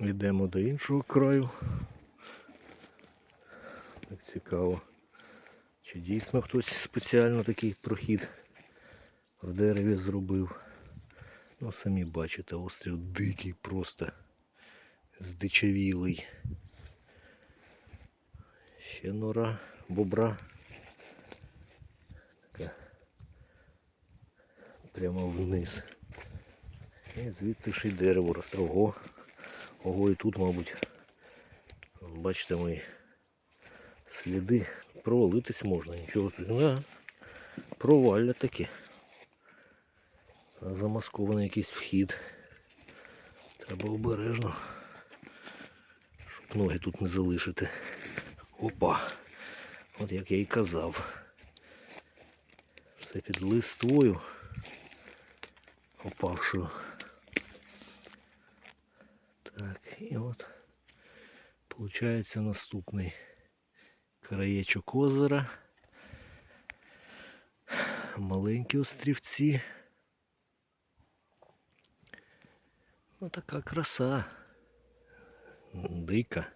Йдемо до іншого краю. Так цікаво. Чи дійсно хтось спеціально такий прохід в дереві зробив. Ну, самі бачите, острів дикий просто здичавілий. Ще нора, бобра. Така прямо вниз. І звідти ще й дерево росте. Ого. Ого, і тут, мабуть, бачите мої сліди. Провалитись можна, нічого собі. Да. Провалля таке. Замаскований якийсь вхід. Треба обережно. Щоб ноги тут не залишити. Опа. От як я і казав. Все під листвою опавшою. Так, і от получається наступний краєчок озера. Маленькі острівці. Ось така краса. Дика.